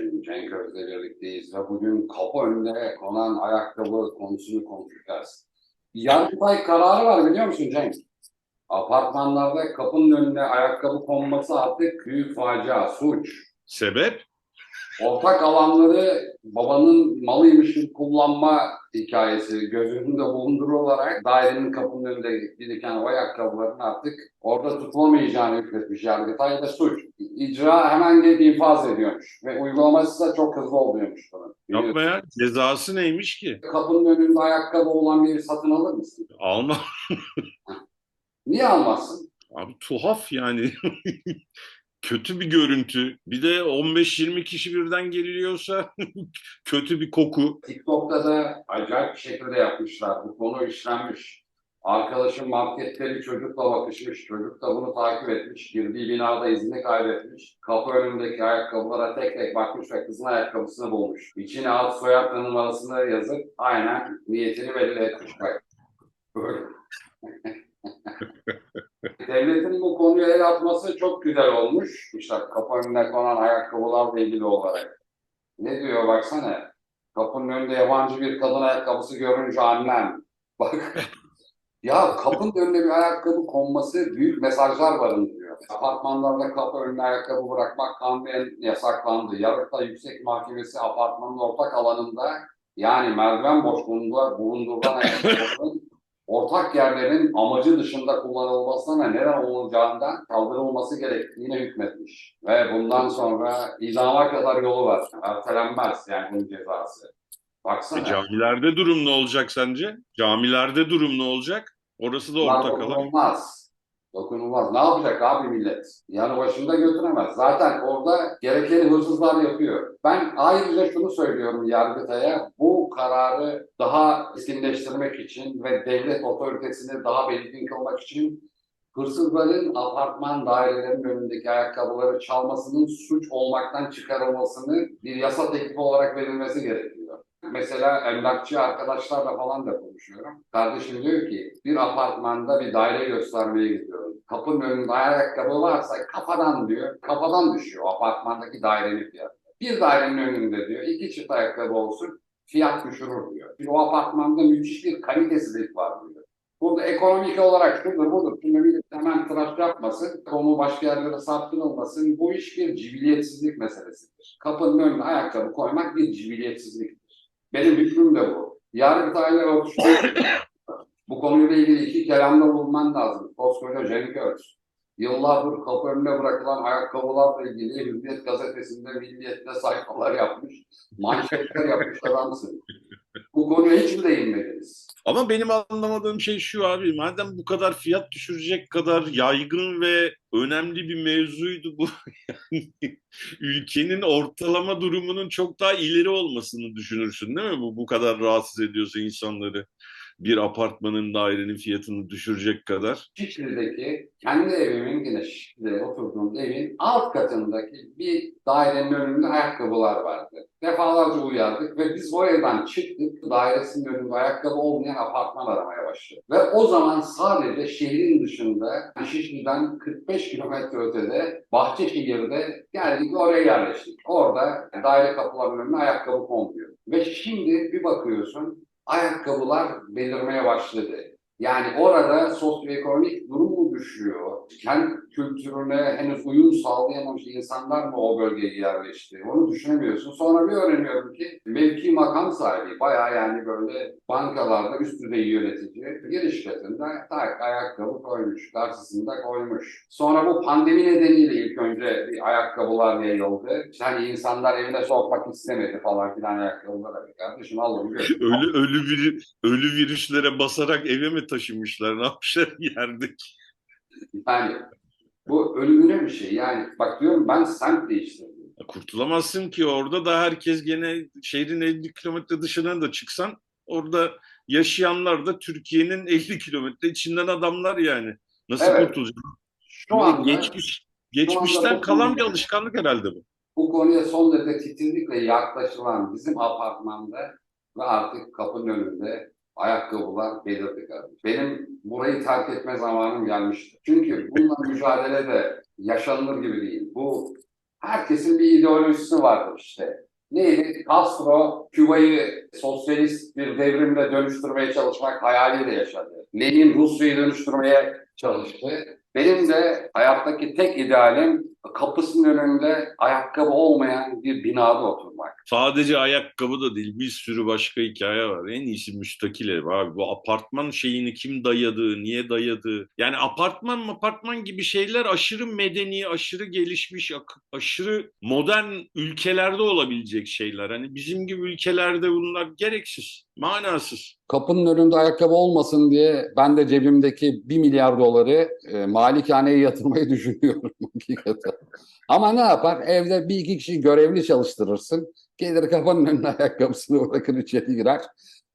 kardeşim Cenk Öz'le birlikteyiz ve bugün kapı önünde konan ayakkabı konusunu konuşacağız. Yargıtay kararı var biliyor musun Cenk? Apartmanlarda kapının önüne ayakkabı konması artık büyük facia, suç. Sebep? Ortak alanları babanın malıymış gibi kullanma hikayesi göz önünde bulundurularak dairenin kapının önünde biriken o ayakkabıların artık orada tutulamayacağını hükmetmiş Yargıtay da suç. İcra hemen gelip infaz ediyormuş ve uygulaması da çok hızlı oluyormuş bunun. Yapma ya. Cezası neymiş ki? Kapının önünde ayakkabı olan biri satın alır mısın? Alma. Niye almazsın? Abi tuhaf yani. Kötü bir görüntü. Bir de 15-20 kişi birden geliliyorsa kötü bir koku. TikTok'ta da acayip bir şekilde yapmışlar. Bu konu işlenmiş. Arkadaşım markette bir çocukla bakışmış. Çocuk da bunu takip etmiş. Girdiği binada izini kaybetmiş. Kapı önündeki ayakkabılara tek tek bakmış ve kızın ayakkabısını bulmuş. İçine ad soyad numarasını yazıp aynen niyetini belli etmiş. Böyle. Devletin bu konuya el atması çok güzel olmuş. İşte kapı önüne konan ayakkabılarla ilgili olarak. Ne diyor baksana. Kapının önünde yabancı bir kadın ayakkabısı görünce annem. Bak. ya kapının önüne bir ayakkabı konması büyük mesajlar barındırıyor. Apartmanlarda kapı önüne ayakkabı bırakmak kanunen yasaklandı. Yargıtay Yüksek Mahkemesi apartmanın ortak alanında yani merdiven boşluğunda bulundurulan ayakkabıların ortak yerlerin amacı dışında kullanılmasına neden olacağından kaldırılması gerektiğine hükmetmiş. Ve bundan sonra idama kadar yolu var. Ertelenmez yani bunun cezası. Baksana. E, camilerde durum ne olacak sence? Camilerde durum ne olacak? Orası da ortak alan. dokunulmaz. Dokunulmaz. Ne yapacak abi millet? Yanı başında götüremez. Zaten orada gerekeni hırsızlar yapıyor. Ben ayrıca şunu söylüyorum Yargıtay'a. Bu kararı daha etkinleştirmek için ve devlet otoritesini daha belirgin kılmak için hırsızların apartman dairelerinin önündeki ayakkabıları çalmasının suç olmaktan çıkarılmasını bir yasa teklifi olarak verilmesi gerekiyor. Mesela emlakçı arkadaşlarla falan da konuşuyorum. Kardeşim diyor ki bir apartmanda bir daire göstermeye gidiyorum. Kapının önünde ayakkabı varsa kafadan diyor, kafadan düşüyor apartmandaki dairenin fiyatı. Bir dairenin önünde diyor iki çift ayakkabı olsun fiyat düşürür diyor. Çünkü o apartmanda müthiş bir kalitesizlik var diyor. Burada ekonomik olarak şudur budur. Şimdi millet hemen tıraş yapmasın, konu başka yerlere saptırılmasın. Bu iş bir cibiliyetsizlik meselesidir. Kapının önüne ayakkabı koymak bir cibiliyetsizliktir. Benim hükmüm de bu. Yargıtay'la örtüşmek bu konuyla ilgili iki kelamda bulunman lazım. Koskoca Cenk Öz. Yıllardır kapı önüne bırakılan ayakkabılarla ilgili Hürriyet gazetesinde milliyette sayfalar yapmış. Manşetler yapmış adamsın. Bu konuya hiç mi değinmediniz? Ama benim anlamadığım şey şu abi. Madem bu kadar fiyat düşürecek kadar yaygın ve önemli bir mevzuydu bu. Ülkenin ortalama durumunun çok daha ileri olmasını düşünürsün değil mi? Bu bu kadar rahatsız ediyorsa insanları. Bir apartmanın dairenin fiyatını düşürecek kadar. Şişli'deki kendi evimin yine Şişli'de oturduğum evin alt katındaki bir dairenin önünde ayakkabılar vardı. Defalarca uyardık ve biz o evden çıktık. Dairesinin önünde ayakkabı olmayan apartman aramaya başladık. Ve o zaman sadece şehrin dışında Şişli'den 45 kilometre ötede Bahçeşehir'de geldik oraya yerleştik. Orada daire kapılarının önüne ayakkabı konmuyor. Ve şimdi bir bakıyorsun ayakkabılar belirmeye başladı. Yani orada sosyoekonomik durum mu düşüyor? Kent kültürüne henüz uyum sağlayamamış insanlar mı o bölgeye yerleşti? Onu düşünemiyorsun. Sonra bir öğreniyorum ki mevki makam sahibi bayağı yani böyle bankalarda üst düzey yönetici giriş katında tak ayakkabı koymuş. Karşısında koymuş. Sonra bu pandemi nedeniyle ilk önce bir ayakkabılar yayıldı. İşte hani insanlar evine sokmak istemedi falan filan ayakkabılara. Kardeşim al onu. Ölü ölü vir, ölü virüslere basarak eve mi taşımışlar? Ne yapmışlar yerdeki? Yani bu ölümüne bir şey. Yani bak diyorum ben semt değiştirdim. Kurtulamazsın ki orada da herkes gene şehrin 50 kilometre dışına da çıksan orada yaşayanlar da Türkiye'nin 50 kilometre içinden adamlar yani. Nasıl Evet. kurtulacaksın? Şu anda Geçmiş, geçmişten bu kalan bir alışkanlık herhalde bu. bu konuya son derece titizlikle yaklaşılan bizim apartmanda ve artık kapının önünde ayakkabılar belirdi kardeşim. Benim burayı terk etme zamanım gelmişti. Çünkü bununla mücadele de yaşanılır gibi değil. Bu Herkesin bir ideolojisi vardır işte. Neydi? Castro, Küba'yı sosyalist bir devrimle dönüştürmeye çalışmak hayaliyle yaşadı. Lenin Rusya'yı dönüştürmeye çalıştı. Benim de hayattaki tek idealim kapısının önünde ayakkabı olmayan bir binada oturmak. Sadece ayakkabı da değil bir sürü başka hikaye var. En iyisi müstakil ev abi. Bu apartman şeyini kim dayadı, niye dayadı? Yani apartman apartman gibi şeyler aşırı medeni, aşırı gelişmiş, aşırı modern ülkelerde olabilecek şeyler. Hani bizim gibi ülkelerde bunlar gereksiz, manasız. Kapının önünde ayakkabı olmasın diye ben de cebimdeki 1 milyar doları e, malikaneye yatırmayı düşünüyorum hakikaten. Ama ne yapar? Evde bir iki kişi görevli çalıştırırsın. Gelir kapının önüne ayakkabısını bırakır içeri girer.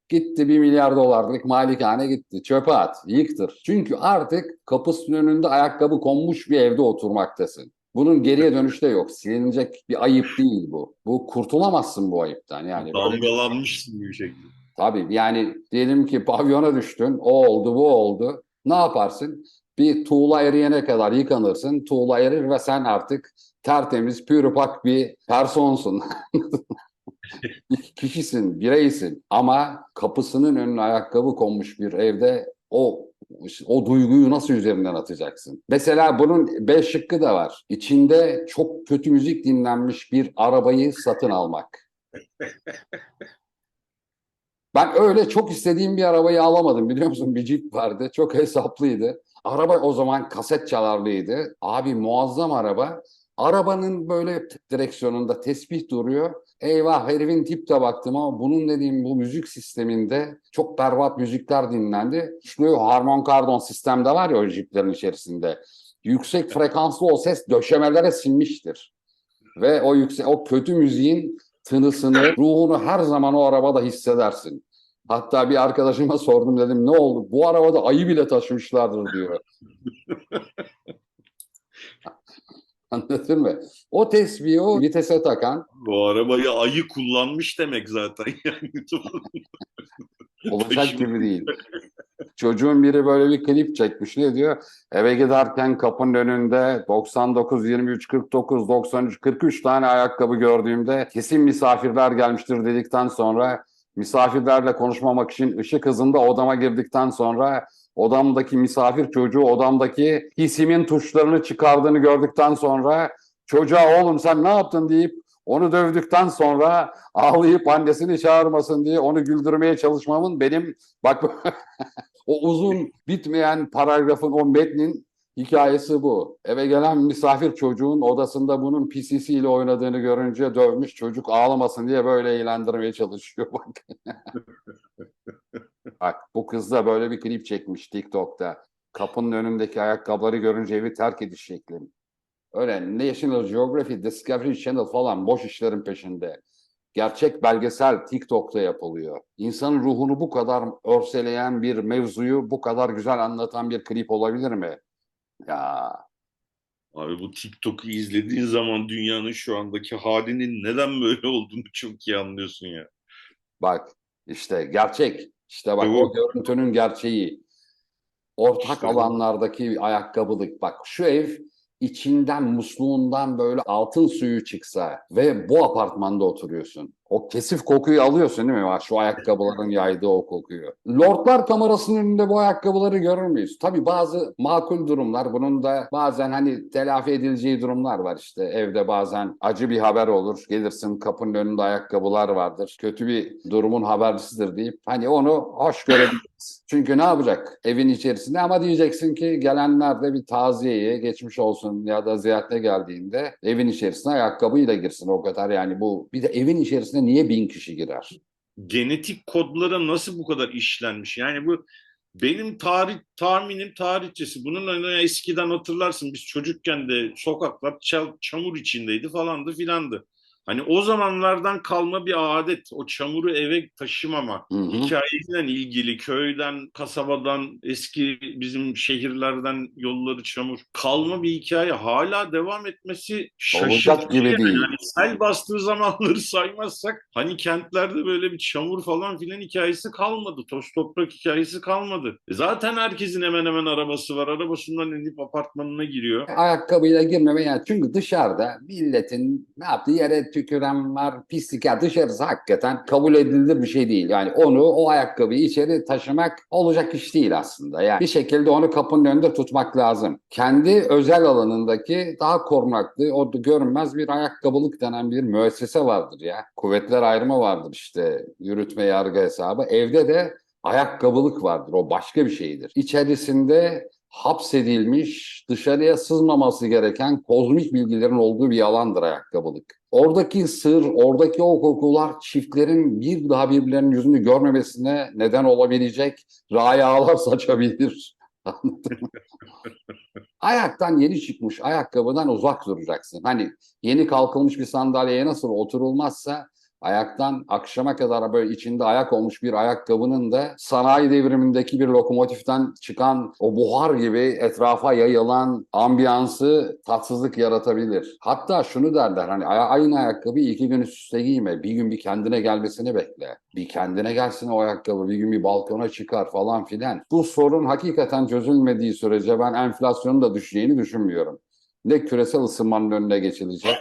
Gitti 1 milyar dolarlık malikane gitti. Çöpe at, yıktır. Çünkü artık kapısının önünde ayakkabı konmuş bir evde oturmaktasın. Bunun geriye dönüşte yok. Silinecek bir ayıp değil bu. Bu kurtulamazsın bu ayıptan. Yani Damgalanmışsın bir şekilde. Tabii yani diyelim ki pavyona düştün, o oldu, bu oldu. Ne yaparsın? Bir tuğla eriyene kadar yıkanırsın, tuğla erir ve sen artık tertemiz, pürüpak bir personsun. Kişisin, bireysin. Ama kapısının önüne ayakkabı konmuş bir evde o o duyguyu nasıl üzerinden atacaksın? Mesela bunun beş şıkkı da var. İçinde çok kötü müzik dinlenmiş bir arabayı satın almak. Ben öyle çok istediğim bir arabayı alamadım biliyor musun? Bir Jeep vardı. Çok hesaplıydı. Araba o zaman kaset çalarlıydı. Abi muazzam araba. Arabanın böyle direksiyonunda tesbih duruyor. Eyvah herifin tipte baktım ama bunun dediğim bu müzik sisteminde çok berbat müzikler dinlendi. Şu harman kardon sistemde var ya o Jeep'lerin içerisinde. Yüksek frekanslı o ses döşemelere sinmiştir. Ve o yüksek o kötü müziğin tınısını, ruhunu her zaman o arabada hissedersin. Hatta bir arkadaşıma sordum dedim ne oldu? Bu arabada ayı bile taşımışlardır diyor. Anladın mı? O tesbihi o vitese takan Bu arabayı ayı kullanmış demek zaten yani. olacak gibi değil. Çocuğun biri böyle bir klip çekmiş. Ne diyor? Eve giderken kapının önünde 99, 23, 49, 93, 43 tane ayakkabı gördüğümde kesin misafirler gelmiştir dedikten sonra misafirlerle konuşmamak için ışık hızında odama girdikten sonra odamdaki misafir çocuğu odamdaki hisimin tuşlarını çıkardığını gördükten sonra çocuğa oğlum sen ne yaptın? deyip onu dövdükten sonra ağlayıp annesini çağırmasın diye onu güldürmeye çalışmamın benim bak o uzun bitmeyen paragrafın o metnin hikayesi bu. Eve gelen misafir çocuğun odasında bunun PCC ile oynadığını görünce dövmüş çocuk ağlamasın diye böyle eğlendirmeye çalışıyor bak. bak bu kız da böyle bir klip çekmiş TikTok'ta. Kapının önündeki ayakkabıları görünce evi terk ediş şeklim. Öyle National Geographic, Discovery Channel falan boş işlerin peşinde. Gerçek belgesel TikTok'ta yapılıyor. İnsanın ruhunu bu kadar örseleyen bir mevzuyu bu kadar güzel anlatan bir klip olabilir mi? Ya Abi bu TikTok'u izlediğin zaman dünyanın şu andaki halinin neden böyle olduğunu çok iyi anlıyorsun ya. bak işte gerçek. İşte bak Doğru. o görüntünün gerçeği. Ortak İşte. alanlardaki ayakkabılık. Bak şu ev içinden musluğundan böyle altın suyu çıksa ve bu apartmanda oturuyorsun. O kesif kokuyu alıyorsun değil mi? Bak şu ayakkabıların yaydığı o kokuyu. Lordlar kamerasının önünde bu ayakkabıları görür müyüz? Tabii bazı makul durumlar. Bunun da bazen hani telafi edileceği durumlar var işte. Evde bazen acı bir haber olur. Gelirsin kapının önünde ayakkabılar vardır. Kötü bir durumun habercisidir deyip hani onu hoş görebiliriz. Çünkü ne yapacak evin içerisinde ama diyeceksin ki gelenler de bir taziyeye geçmiş olsun ya da ziyarete geldiğinde evin içerisine ayakkabıyla girsin o kadar yani bu bir de evin içerisine niye bin kişi girer? Genetik kodlara nasıl bu kadar işlenmiş? Yani bu benim tarih tahminim tarihçesi. Bunun hani eskiden hatırlarsın biz çocukken de sokaklar çamur içindeydi falandı filandı. Hani o zamanlardan kalma bir adet. O çamuru eve taşımama. Hı hı. Hikayesiyle ilgili köyden, kasabadan, eski bizim şehirlerden yolları çamur. Kalma bir hikaye. Hala devam etmesi şaşırtıcı. Gibi yani. değil. Yani sel bastığı zamanları saymazsak hani kentlerde böyle bir çamur falan filan hikayesi kalmadı. Toz toprak hikayesi kalmadı. E Zaten herkesin hemen hemen arabası var. Arabasından inip apartmanına giriyor. Ayakkabıyla girmeme yani çünkü dışarıda milletin ne yaptığı yere tüküren var, pislik ya dışarısı hakikaten kabul edilir bir şey değil. Yani onu o ayakkabıyı içeri taşımak olacak iş değil aslında. Yani bir şekilde onu kapının önünde tutmak lazım. Kendi özel alanındaki daha korunaklı, o görünmez bir ayakkabılık denen bir müessese vardır ya. Kuvvetler ayrımı vardır işte yürütme yargı hesabı. Evde de ayakkabılık vardır. O başka bir şeydir. İçerisinde hapsedilmiş, dışarıya sızmaması gereken kozmik bilgilerin olduğu bir alandır ayakkabılık. Oradaki sır, oradaki o kokular çiftlerin bir daha birbirlerinin yüzünü görmemesine neden olabilecek rayalar saçabilir. Ayaktan yeni çıkmış ayakkabıdan uzak duracaksın. Hani yeni kalkılmış bir sandalyeye nasıl oturulmazsa ayaktan akşama kadar böyle içinde ayak olmuş bir ayakkabının da sanayi devrimindeki bir lokomotiften çıkan o buhar gibi etrafa yayılan ambiyansı tatsızlık yaratabilir. Hatta şunu derler hani aynı ayakkabıyı iki gün üst üste giyme. Bir gün bir kendine gelmesini bekle. Bir kendine gelsin o ayakkabı. Bir gün bir balkona çıkar falan filan. Bu sorun hakikaten çözülmediği sürece ben enflasyonun da düşeceğini düşünmüyorum. Ne küresel ısınmanın önüne geçilecek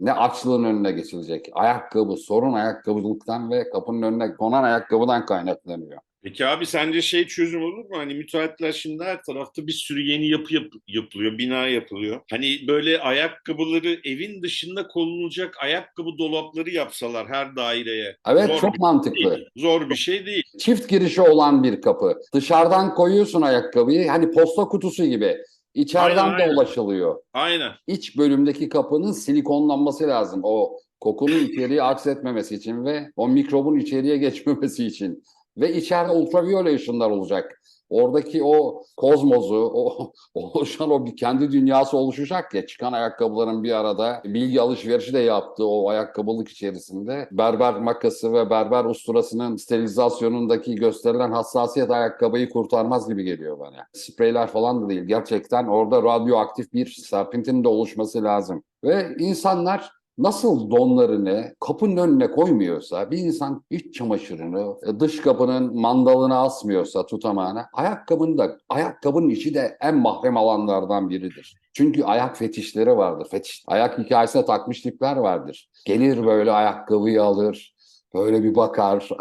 ne açlığın önüne geçilecek. Ayakkabı, sorun ayakkabılıktan ve kapının önüne konan ayakkabıdan kaynaklanıyor. Peki abi sence şey çözüm olur mu? Hani müteahhitler şimdi her tarafta bir sürü yeni yapı yap- yapılıyor, bina yapılıyor. Hani böyle ayakkabıları evin dışında konulacak ayakkabı dolapları yapsalar her daireye. Evet Zor çok bir mantıklı. değil. Zor bir şey değil. Çift girişi olan bir kapı. Dışarıdan koyuyorsun ayakkabıyı hani posta kutusu gibi. İçeriden Aynen, de aynen. ulaşılıyor. Aynen. İç bölümdeki kapının silikonlanması lazım. O kokunun içeriye aksetmemesi için ve o mikrobun içeriye geçmemesi için. Ve içeride ultraviyole ışınlar olacak. Oradaki o kozmozu, o oluşan o bir kendi dünyası oluşacak ya çıkan ayakkabıların bir arada bilgi alışverişi de yaptığı o ayakkabılık içerisinde berber makası ve berber usturasının sterilizasyonundaki gösterilen hassasiyet ayakkabıyı kurtarmaz gibi geliyor bana. Spreyler falan da değil. Gerçekten orada radyoaktif bir serpintinin de oluşması lazım. Ve insanlar nasıl donlarını kapının önüne koymuyorsa, bir insan iç çamaşırını e, dış kapının mandalına asmıyorsa tutamağına, ayakkabının da, ayakkabının içi de en mahrem alanlardan biridir. Çünkü ayak fetişleri vardır. Fetiş, ayak hikayesine takmış tipler vardır. Gelir böyle ayakkabıyı alır, böyle bir bakar.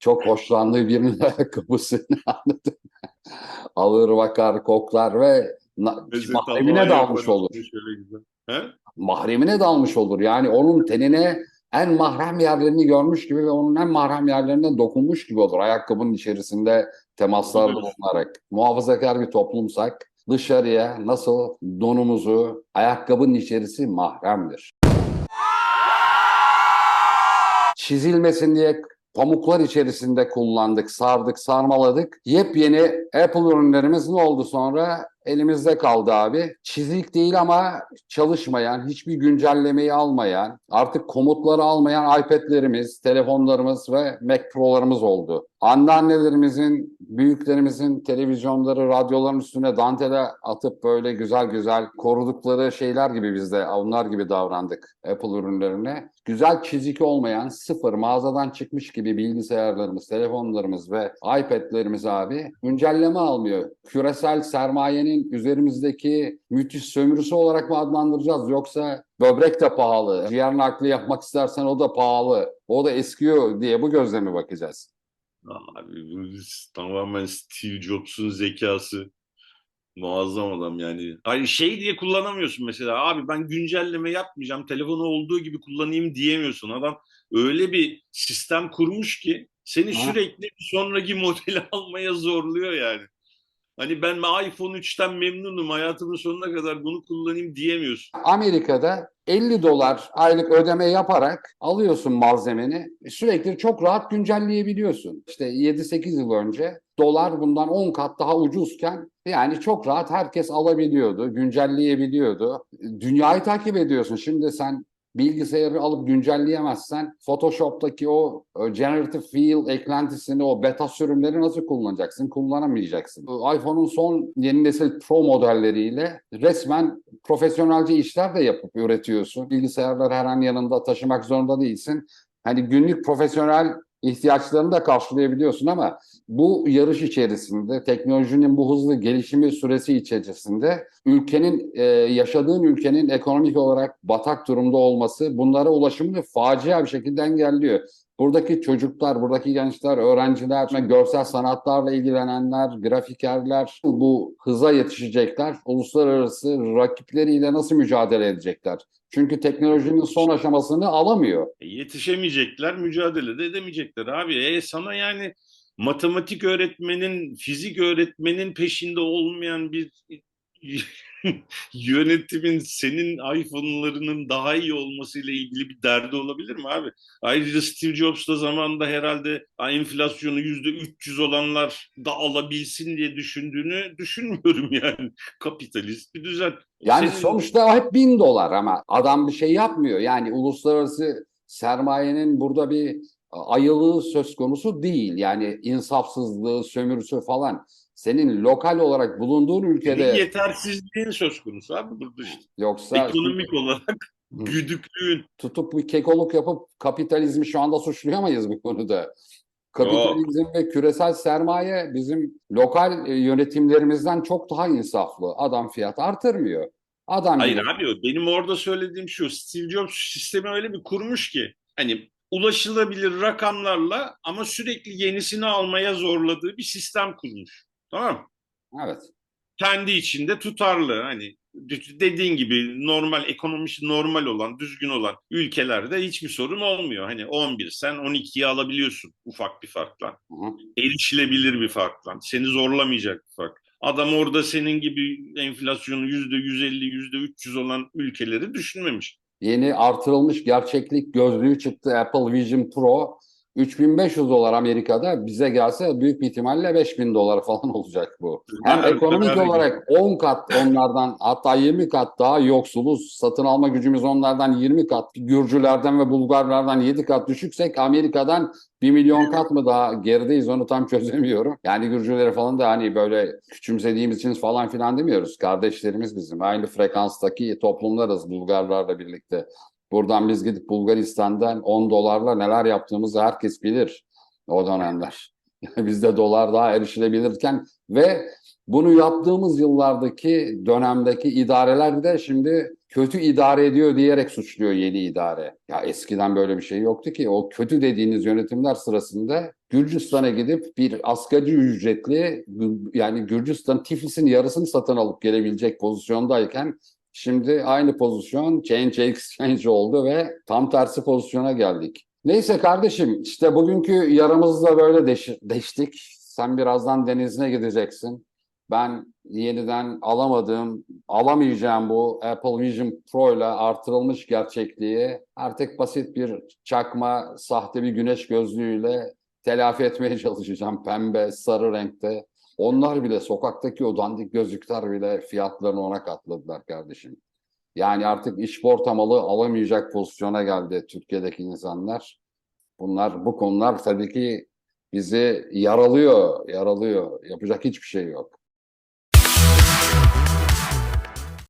Çok hoşlandığı birinin ayakkabısını anladın? Alır bakar, koklar ve mahremine dalmış olur. He? Mahremine dalmış olur. Yani onun tenine en mahrem yerlerini görmüş gibi ve onun en mahrem yerlerine dokunmuş gibi olur. Ayakkabının içerisinde temaslarda Evet. bulunarak. Muhafazakar bir toplumsak dışarıya nasıl donumuzu, ayakkabının içerisi mahremdir. Çizilmesin diye pamuklar içerisinde kullandık, sardık, sarmaladık. Yepyeni Apple ürünlerimiz ne oldu sonra? Elimizde kaldı abi. Çizik değil ama çalışmayan, hiçbir güncellemeyi almayan, artık komutları almayan iPad'lerimiz, telefonlarımız ve Mac Pro'larımız oldu. Anneannelerimizin, büyüklerimizin televizyonları, radyoların üstüne dantele atıp böyle güzel güzel korudukları şeyler gibi biz de onlar gibi davrandık Apple ürünlerine. Güzel çiziki olmayan, sıfır mağazadan çıkmış gibi bilgisayarlarımız, telefonlarımız ve iPad'lerimiz abi güncelleme almıyor. Küresel sermayenin üzerimizdeki müthiş sömürüsü olarak mı adlandıracağız yoksa böbrek de pahalı, ciğer nakli yapmak istersen o da pahalı, o da eskiyor diye bu gözle mi bakacağız? Abi bu tamamen Steve Jobs'un zekası. Muazzam adam yani. Ay şey diye kullanamıyorsun mesela. Abi ben güncelleme yapmayacağım. Telefonu olduğu gibi kullanayım diyemiyorsun. Adam öyle bir sistem kurmuş ki seni Ha. sürekli bir sonraki modeli almaya zorluyor yani. Hani ben iPhone 3'ten memnunum. Hayatımın sonuna kadar bunu kullanayım diyemiyorsun. Amerika'da 50 dolar aylık ödeme yaparak alıyorsun malzemeni. Sürekli çok rahat güncelleyebiliyorsun. İşte 7-8 yıl önce dolar bundan 10 kat daha ucuzken yani çok rahat herkes alabiliyordu, güncelleyebiliyordu. Dünyayı takip ediyorsun. Şimdi sen bilgisayarı alıp güncelleyemezsen Photoshop'taki o e, generative fill eklentisini, o beta sürümleri nasıl kullanacaksın? Kullanamayacaksın. Bu iPhone'un son yeni nesil Pro modelleriyle resmen profesyonelce işler de yapıp üretiyorsun. Bilgisayarları her an yanında taşımak zorunda değilsin. Hani günlük profesyonel ihtiyaçlarını da karşılayabiliyorsun ama bu yarış içerisinde teknolojinin bu hızlı gelişimi süresi içerisinde ülkenin e, yaşadığın ülkenin ekonomik olarak batak durumda olması bunlara ulaşımını facia bir şekilde engelliyor. Buradaki çocuklar, buradaki gençler, öğrenciler, görsel sanatlarla ilgilenenler, grafikerler bu hıza yetişecekler. Uluslararası rakipleriyle nasıl mücadele edecekler? Çünkü teknolojinin son aşamasını alamıyor. E, yetişemeyecekler, mücadele de edemeyecekler abi. E sana yani matematik öğretmenin, fizik öğretmenin peşinde olmayan bir yönetimin senin iPhone'larının daha iyi olmasıyla ilgili bir derdi olabilir mi abi? Ayrıca Steve Jobs da zamanında herhalde "Aa, enflasyonu yüzde 300 olanlar da alabilsin diye düşündüğünü düşünmüyorum yani. Kapitalist bir düzen. Yani Senin- sonuçta hep bin dolar ama adam bir şey yapmıyor. Yani uluslararası sermayenin burada bir ayılığı söz konusu değil. Yani insafsızlığı, sömürüsü falan. Senin lokal olarak bulunduğun ülkede Senin yetersizliğin söz konusu abi burada işte. yoksa Ekonomik olarak güdüklüğün. tutup bir kekoluk yapıp kapitalizmi şu anda suçlayamayız bu konuda. Kapitalizm ve küresel sermaye bizim lokal e, yönetimlerimizden çok daha insaflı. Adam fiyat artırmıyor. Adam Hayır gibi- abi benim orada söylediğim şu Steve Jobs sistemi öyle bir kurmuş ki hani ulaşılabilir rakamlarla ama sürekli yenisini almaya zorladığı bir sistem kurmuş. Tamam? Evet. Kendi içinde tutarlı hani dediğin gibi normal ekonomisi normal olan düzgün olan ülkelerde hiçbir sorun olmuyor. Hani 11 sen 12'yi alabiliyorsun ufak bir farkla. Hı hı. erişilebilir bir farkla. Seni zorlamayacak bir fark. Adam orada senin gibi enflasyonu yüzde 150, yüzde 300 olan ülkeleri düşünmemiş. Yeni artırılmış gerçeklik gözlüğü çıktı Apple Vision Pro. 3500 dolar Amerika'da bize gelse büyük bir ihtimalle 5000 dolar falan olacak bu. Hem ekonomik olarak 10 kat onlardan hatta 20 kat daha yoksuluz. Satın alma gücümüz onlardan 20 kat. Gürcülerden ve Bulgarlardan 7 kat düşüksek Amerika'dan 1 milyon kat mı daha gerideyiz onu tam çözemiyorum. Yani Gürcüleri falan da hani böyle küçümsediğimiz için falan filan demiyoruz. Kardeşlerimiz bizim. Aynı frekanstaki toplumlarız Bulgarlarla birlikte. Buradan biz gidip Bulgaristan'dan 10 dolarla neler yaptığımızı herkes bilir o dönemler. Bizde dolar daha erişilebilirken ve bunu yaptığımız yıllardaki dönemdeki idareler de şimdi kötü idare ediyor diyerek suçluyor yeni idare. Ya eskiden böyle bir şey yoktu ki. O kötü dediğiniz yönetimler sırasında Gürcistan'a gidip bir asgari ücretli yani Gürcistan Tiflis'in yarısını satın alıp gelebilecek pozisyondayken Şimdi aynı pozisyon change exchange oldu ve tam tersi pozisyona geldik. Neyse kardeşim işte bugünkü yaramızı da böyle deş- deştik. Sen birazdan denizine gideceksin. Ben yeniden alamadığım, alamayacağım bu Apple Vision Pro ile artırılmış gerçekliği artık basit bir çakma, sahte bir güneş gözlüğüyle telafi etmeye çalışacağım. Pembe, sarı renkte. Onlar bile sokaktaki o dandik gözlükler bile fiyatlarını ona katladılar kardeşim. Yani artık işportamalı alamayacak pozisyona geldi Türkiye'deki insanlar. Bunlar bu konular tabii ki bizi yaralıyor, yaralıyor. Yapacak hiçbir şey yok.